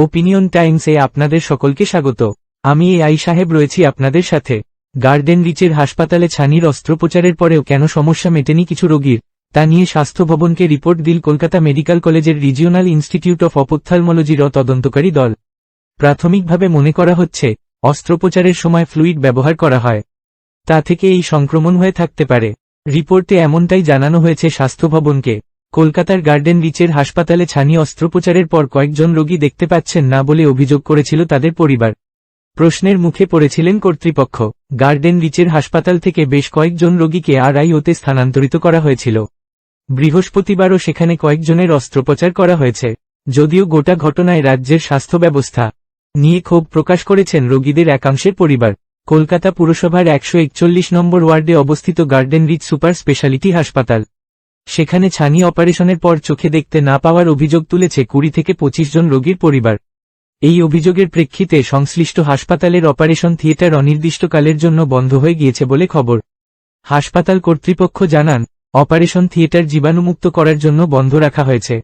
Opinion টাইমসে আপনাদের সকলকে স্বাগত। আমি এ আই সাহেব রয়েছি আপনাদের সাথে। গার্ডেন রিচের হাসপাতালে ছানির অস্ত্রোপচারের পরেও কেন সমস্যা মেটেনি কিছু রোগীর, তা নিয়ে স্বাস্থ্য ভবনকে রিপোর্ট দিল কলকাতা মেডিকেল কলেজের রিজিওনাল ইনস্টিটিউট অফ অপথ্থালমোলজির তদন্তকারী দল। প্রাথমিকভাবে মনে করা হচ্ছে, অস্ত্রোপচারের সময় ফ্লুইড ব্যবহার করা হয়। তা থেকে এই সংক্রমণ হয়ে থাকতে পারে। রিপোর্টে এমনটাই জানানো হয়েছে স্বাস্থ্য ভবনকে। কলকাতার গার্ডেন রিচের হাসপাতালে ছানি অস্ত্রোপচারের পর কয়েকজন রোগী দেখতে পাচ্ছেন না বলে অভিযোগ করেছিল তাদের পরিবার। প্রশ্নের মুখে পড়েছিলেন কর্তৃপক্ষ। গার্ডেন রিচের হাসপাতাল থেকে বেশ কয়েকজন রোগীকে আরআইওতে স্থানান্তরিত করা হয়েছিল। বৃহস্পতিবারও সেখানে কয়েকজনের অস্ত্রোপচার করা হয়েছে। যদিও গোটা ঘটনায় রাজ্যের স্বাস্থ্য ব্যবস্থা নিয়ে ক্ষোভ প্রকাশ করেছেন রোগীদের একাংশের পরিবার। কলকাতা পুরসভার একশো একচল্লিশ নম্বর ওয়ার্ডে অবস্থিত গার্ডেন রিচ সুপার স্পেশালিটি হাসপাতাল। সেখানে ছানি অপারেশনের পর চোখে দেখতে না পাওয়ার অভিযোগ তুলেছে কুড়ি থেকে পঁচিশ জন রোগীর পরিবার। এই অভিযোগের প্রেক্ষিতে সংশ্লিষ্ট হাসপাতালের অপারেশন থিয়েটার অনির্দিষ্টকালের জন্য বন্ধ হয়ে গিয়েছে বলে খবর। হাসপাতাল কর্তৃপক্ষ জানান, অপারেশন থিয়েটার জীবাণুমুক্ত করার জন্য বন্ধ রাখা হয়েছে।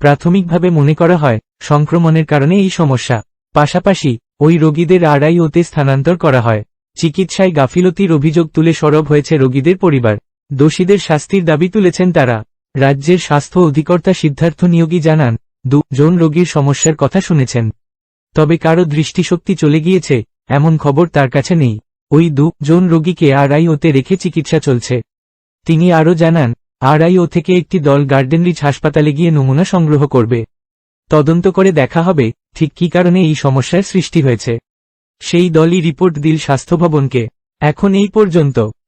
প্রাথমিকভাবে মনে করা হয়, সংক্রমণের কারণে এই সমস্যা। পাশাপাশি, ওই রোগীদের আড়াইওতে স্থানান্তর করা হয়। চিকিৎসায় গাফিলতির অভিযোগ তুলে সরব হয়েছে রোগীদের পরিবার। দোষীদের শাস্তির দাবি তুলেছেন তারা। রাজ্যের স্বাস্থ্য অধিকর্তা সিদ্ধার্থ নিয়োগী জানান দু জন রোগীর সমস্যার কথা শুনেছেন। তবে কারও দৃষ্টিশক্তি চলে গিয়েছে, এমন খবর তার কাছে নেই। ওই দু জন রোগীকে আরআইওতে রেখে চিকিৎসা চলছে। তিনি আরও জানান, আরআইও থেকে একটি দল গার্ডেন রিচ হাসপাতালে গিয়ে নমুনা সংগ্রহ করবে। তদন্ত করে দেখা হবে, ঠিক কী কারণে এই সমস্যার সৃষ্টি হয়েছে। সেই দলই রিপোর্ট দিল স্বাস্থ্য ভবনকে। এখন এই পর্যন্ত।